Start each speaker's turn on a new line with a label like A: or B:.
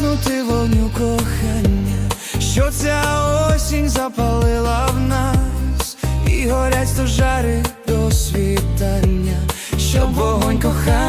A: згаснути вогню кохання, що ця осінь запалила в нас, і горять стожари до світання, щоб вогонь кохання